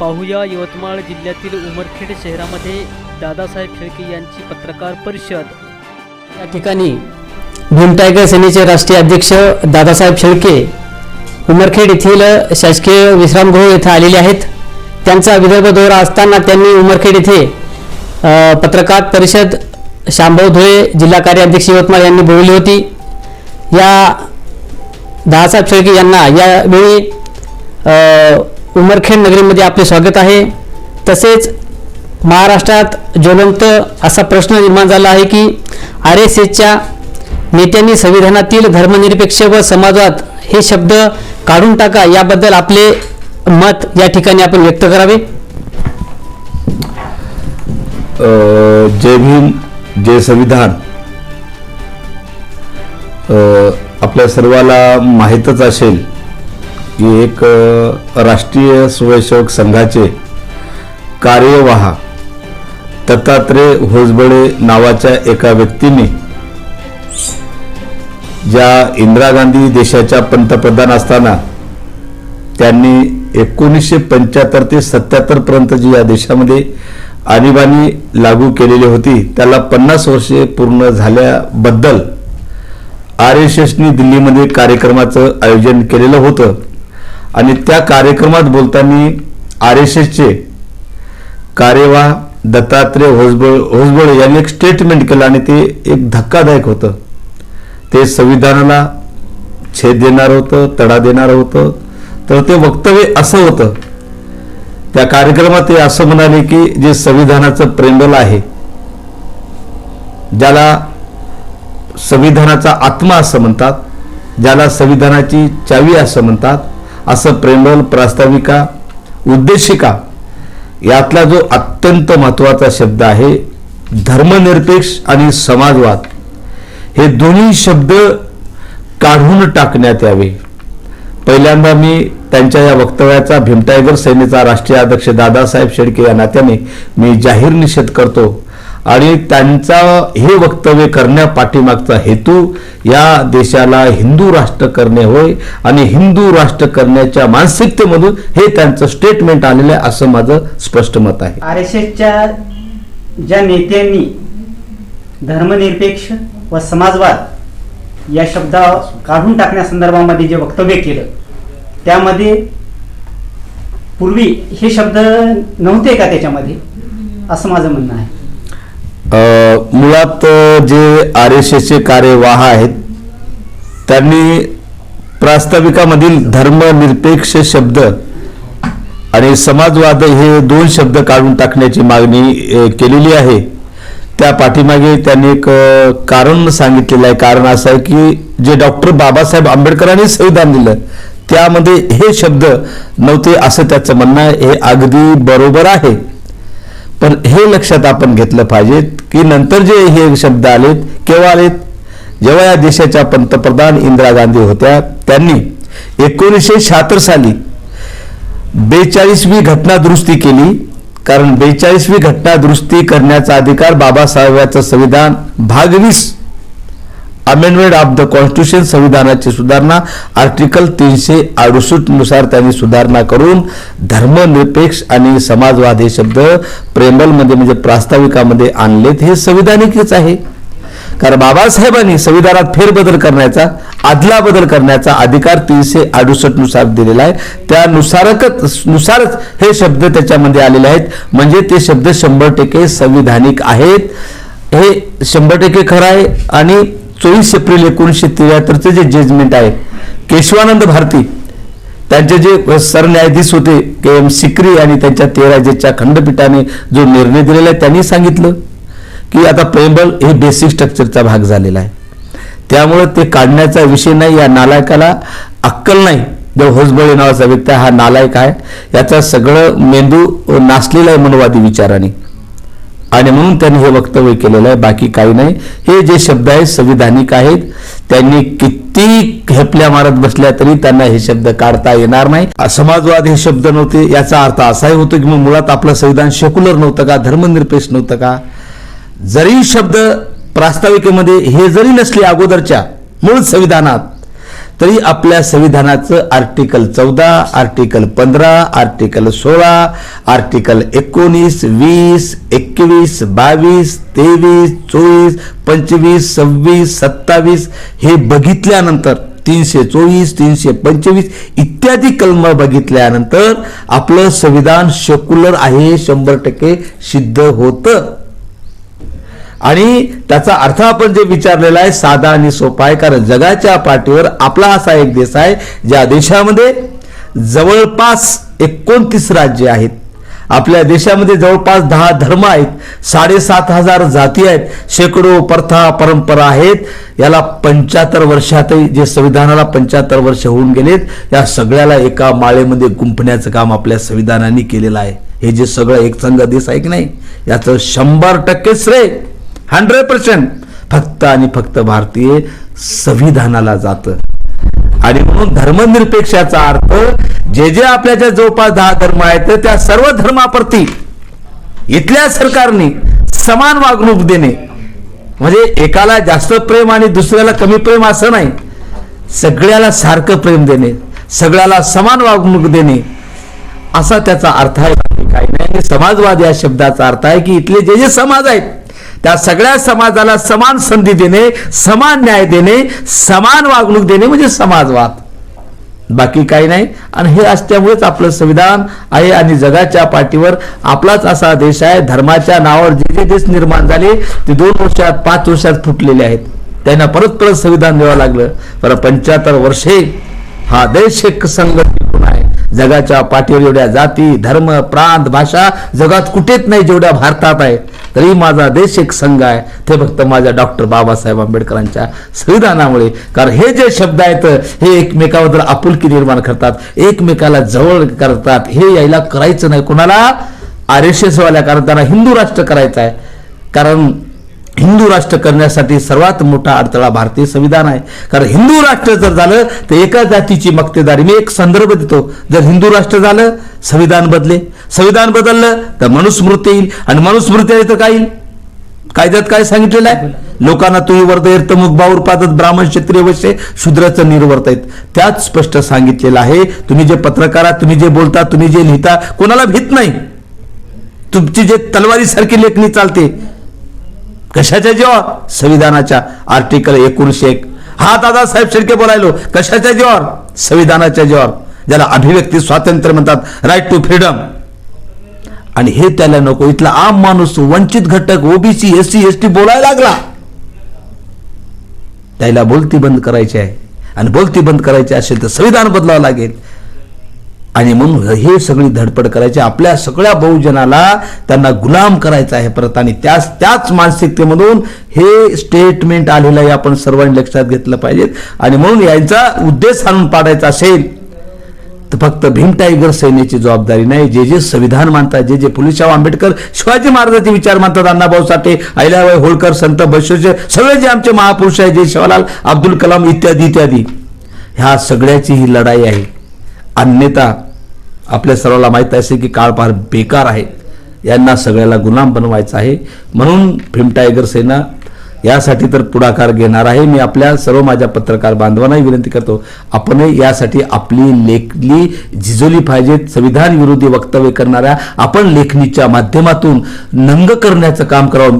पाहूया यवतमाळ जिल्ह्यातील उमरखेड शहरामध्ये दादासाहेब शेळके यांची पत्रकार परिषद. या ठिकाणी भीम टायगर सेनेचे राष्ट्रीय अध्यक्ष दादासाहेब शेळके उमरखेड येथील शासकीय विश्रामगृह येथे आलेले आहेत. त्यांचा विदर्भ दौरा असताना त्यांनी उमरखेड येथे अ, पत्रकार परिषद शांभव धुळे जिल्हा कार्याध्यक्ष यवतमाळ यांनी बोलवली होती. या दादासाहेब शेळके यांना यावेळी अ, उमरखेड नगरीमध्ये आपले स्वागत आहे. तसेच महाराष्ट्रात ज्वलंत असा प्रश्न निर्माण झाला आहे की आर एस एसच्या नेत्यांनी संविधानातील धर्मनिरपेक्ष व समाजवाद हे शब्द काढून टाका याबद्दल आपले मत या ठिकाणी आपण व्यक्त करावे. जय भीम जय संविधान. आपल्या सर्वाला माहीतच असेल की एक राष्ट्रीय स्वयंसेवक संघाचे कार्यवाह दत्तात्रय होजबळे नावाच्या एका व्यक्तीने ज्या इंदिरा गांधी देशाच्या पंतप्रधान असताना त्यांनी एकोणीसशे पंच्याहत्तर ते सत्याहत्तर पर्यंत जी या देशामध्ये आणीबाणी लागू केलेली होती त्याला पन्नास वर्षे पूर्ण झाल्याबद्दल आर एस एसनी दिल्लीमध्ये कार्यक्रमाचं आयोजन केलेलं होतं. आणि त्या कार्यक्रमात बोलताना आर एस एसचे कार्यवाह दत्तात्रय होसबळ होसबळे यांनी एक स्टेटमेंट केलं आणि ते एक धक्कादायक होतं. ते संविधानाला छेद देणार होतं तडा देणार होतं. तर ते वक्तव्य असं होतं. त्या कार्यक्रमात ते असं म्हणाले की जे संविधानाचं प्रेमबल आहे ज्याला संविधानाचा आत्मा असं म्हणतात ज्याला संविधानाची चावी असं म्हणतात असं प्रेमबल प्रास्ताविका उद्देशिका यातला जो अत्यंत महत्त्वाचा शब्द आहे धर्मनिरपेक्ष आणि समाजवाद हे दोन्ही शब्द काढून टाकण्यात यावे. पहिल्यांदा मी त्यांच्या या वक्तव्याचा भीमटायगर सेनेचा राष्ट्रीय अध्यक्ष दादासाहेब शेडके या नात्याने मी जाहीर निषेध करतो. आणि त्यांचा हे वक्तव्य करण्या पाठीमागचा हेतू या देशाला हिंदू राष्ट्र करणे होय आणि हिंदू राष्ट्र करण्याच्या मानसिकतेमधून हे त्यांचं स्टेटमेंट आलेलं आहे असं माझं स्पष्ट मत आहे. आर एस एसच्या ज्या नेत्यांनी धर्मनिरपेक्ष व समाजवाद या शब्द काढून टाकण्यासंदर्भामध्ये जे वक्तव्य केलं त्यामध्ये पूर्वी हे शब्द नव्हते का त्याच्यामध्ये? असं माझं म्हणणं आहे. मुळात जे आर एस एसचे कार्यवाह आहेत त्यांनी प्रास्ताविकामधील धर्मनिरपेक्ष शब्द आणि समाजवाद हे दोन शब्द काढून टाकण्याची मागणी केलेली आहे. त्या पाठीमागे त्यांनी एक कारण सांगितलेलं आहे. कारण असं आहे की जे डॉक्टर बाबासाहेब आंबेडकरांनी संविधान दिलं त्यामध्ये हे शब्द नव्हते असं त्याचं म्हणणं आहे. हे अगदी बरोबर आहे. पण हे लक्षात आपण घेतलं पाहिजे की नंतर जे हे शब्द आलेत केव्हा आलेत? जेव्हा या देशाच्या पंतप्रधान इंदिरा गांधी होत्या त्यांनी एकोणीसशे शहात्तर साली बेचाळीसवी घटना दुरुस्ती केली. कारण बेचाळीसवी घटना दुरुस्ती करण्याचा अधिकार बाबासाहेबांचं संविधान भाग वीस अमेंडमेंट ऑफ द कॉन्स्टिट्यूशन संविधानाची सुधारणा आर्टिकल तीनशे अडुसष्टनुसार त्यांनी सुधारणा करून धर्मनिरपेक्ष आणि समाजवाद हे शब्द प्रेमलमध्ये म्हणजे प्रास्ताविकामध्ये आणलेत हे संविधानिकच आहे. कारण बाबासाहेबांनी संविधानात फेरबदल करण्याचा आदला बदल करण्याचा अधिकार तीनशे अडुसष्टनुसार दिलेला आहे. त्यानुसारच नुसारच हे शब्द त्याच्यामध्ये आलेले आहेत. म्हणजे ते शब्द शंभर टक्के संविधानिक आहेत. हे शंभर टक्के खरं आहे आणि चोवीस एप्रिल एकोणीसशे त्र्याहत्तरचे जे जजमेंट आहे केशवानंद भारती त्यांचे जे सरन्यायाधीश होते के एम सिक्री आणि त्यांच्या तेरा जजच्या खंडपीठाने जो निर्णय दिलेला आहे त्यांनी सांगितलं की आता प्रेमबल हे बेसिक स्ट्रक्चरचा भाग झालेला आहे. त्यामुळे ते काढण्याचा विषय नाही या नालायकाला अक्कल नाही. जो होसबळे नावाचा व्यक्ती हा नालायक आहे. याचा सगळं मेंदू नासलेला आहे मनवादी विचाराने. आणि म्हणून त्यांनी हे वक्तव्य केलेलं आहे. बाकी काही नाही. हे जे शब्द आहेत संविधानिक आहेत त्यांनी किती हेपल्या मारत बसल्या तरी त्यांना हे शब्द काढता येणार नाही. समाजवाद हे शब्द नव्हते याचा अर्थ असाही होतो की मग मुळात आपलं संविधान सेक्युलर नव्हतं का? धर्मनिरपेक्ष नव्हतं का? जरी शब्द प्रास्ताविकेमध्ये हे जरी नसले अगोदरच्या मूळ संविधानात तरी आपल्या संविधानाचं आर्टिकल चौदा आर्टिकल पंधरा आर्टिकल सोळा आर्टिकल एकोणीस वीस एकवीस बावीस तेवीस चोवीस पंचवीस सव्वीस सत्तावीस हे बघितल्यानंतर तीनशे चोवीस तीनशे पंचवीस इत्यादी कलम बघितल्यानंतर आपलं संविधान सेक्युलर आहे शंभर टक्के सिद्ध होतं. आणि त्याचा अर्थ आपण जे विचारलेला आहे साधा आणि सोपा आहे कारण जगाच्या पाठीवर आपला असा एक देश आहे ज्या देशामध्ये जवळपास एकोणतीस राज्य आहेत. आपल्या देशामध्ये जवळपास दहा धर्म आहेत साडेसात हजार जाती आहेत शेकडो प्रथा परंपरा आहेत. याला पंच्याहत्तर वर्षातही जे संविधानाला पंच्याहत्तर वर्ष होऊन गेलेत या सगळ्याला एका माळेमध्ये गुंफण्याचं काम आपल्या संविधानाने केलेलं आहे. हे जे सगळं एक संघ देश आहे की नाही? याचं शंभर टक्के श्रेय. Hundred percent. फक्त आणि फक्त भारतीय संविधानाला जातं. आणि म्हणून धर्मनिरपेक्षाचा अर्थ जे जे आपल्याच्या जवळपास दहा धर्म आहेत त्या सर्व धर्माप्रती इथल्या सरकारने समान वागणूक देणे. म्हणजे एकाला जास्त प्रेम आणि दुसऱ्याला कमी प्रेम असं नाही. सगळ्याला सारखं प्रेम देणे. सगळ्याला समान वागणूक देणे. असा त्याचा अर्थ आहे. काही नाही समाजवाद या शब्दाचा अर्थ आहे की इथले जे जे समाज आहेत त्या सगळ्या समाजाला समान संधी देणे समान न्याय देणे समान वागणूक देणे म्हणजे समाजवाद. बाकी काही नाही. आणि हे असल्यामुळेच आपलं संविधान आहे आणि जगाच्या पाठीवर आपलाच असा देश आहे. धर्माच्या नावावर जे जे देश निर्माण झाले ते दोन वर्षात पाच वर्षात फुटलेले आहेत. त्यांना परत परत संविधान द्यावं लागलं. पर पंच्याहत्तर वर्षे हा देश एक संघ जगाच्या पाठीवर एवढ्या जाती धर्म प्रांत भाषा जगात कुठेच नाही जेवढ्या भारतात आहे तरी माझा देश एक संघ आहे. ते फक्त माझ्या डॉक्टर बाबासाहेब आंबेडकरांच्या संविधानामुळे. कारण हे जे शब्द आहेत हे एकमेकाबद्दल आपुलकी निर्माण करतात एकमेकाला जवळ करतात हे यायला करायचं नाही. कोणाला? आर एस एसवाल्या कारण त्यांना हिंदू राष्ट्र करायचं आहे. कारण हिंदू राष्ट्र करण्यासाठी सर्वात मोठा अडथळा भारतीय संविधान आहे. कारण हिंदू राष्ट्र जर झालं तर एका जातीची मक्तेदारी मी एक संदर्भ देतो. जर हिंदू राष्ट्र झालं संविधान बदले संविधान बदललं तर मनुस्मृती येईल. आणि मनुस्मृती आली तर काय येईल? कायद्यात काय सांगितलेलं आहे? लोकांना तुम्ही वर्ध एर्थ मुखबावर पादत ब्राह्मण क्षत्रिय वैश्य शूद्राचं निर्वर्त आहेत. त्यात स्पष्ट सांगितलेलं आहे तुम्ही जे पत्रकार तुम्ही जे बोलता तुम्ही जे लिहिता कोणाला भीत नाही. तुमची जे तलवारीसारखी लेखणी चालते कशाच्या जीवावर? संविधानाच्या. आर्टिकल एकोणीसशे एक. हा दादासाहेब शेडके बोलायलो. कशाच्या जीवावर? संविधानाच्या जीवावर. ज्याला अभिव्यक्ती स्वातंत्र्य म्हणतात राईट टू फ्रीडम आणि हे त्याला नको. इथला आम माणूस वंचित घटक OBC S C S T बोलायला लागला. त्याला बोलती बंद करायची आहे. आणि बोलती बंद करायची असेल तर संविधान बदलावं लागेल. आणि म्हणून हे सगळी धडपड करायची. आपल्या सगळ्या बहुजनाला त्यांना गुलाम करायचं आहे परत. आणि त्याच त्याच मानसिकतेमधून हे स्टेटमेंट आलेलं आहे आपण सर्वांनी लक्षात घेतलं पाहिजे आणि म्हणून यांचा उद्देश आणून पाडायचा असेल तर फक्त भीम टायगर सेनेची जबाबदारी नाही. जे जे संविधान मानतात जे जे फुलेशाह आंबेडकर शिवाजी महाराजांचे विचार मानतात अण्णाभाऊ साठे अहिल्याबाई होळकर संत बशोचे सगळे जे आमचे महापुरुष आहेत जे शिवलाल अब्दुल कलाम इत्यादी इत्यादी ह्या सगळ्याची ही लढाई आहे. अन्यथा आपल्या सर्वाला माहीत असे की काळ फार बेकार आहे. यांना सगळ्याला गुलाम बनवायचा आहे. म्हणून फिल्म टायगर सेना यासाठी तर पुढाकार घेणार आहे. मी आपल्या सर्व माझ्या पत्रकार बांधवांनाही विनंती करतो आपण यासाठी आपली लेखली झिजवली पाहिजेत संविधान विरोधी वक्तव्य करणाऱ्या आपण लेखणीच्या माध्यमातून नंग करण्याचं काम करावं.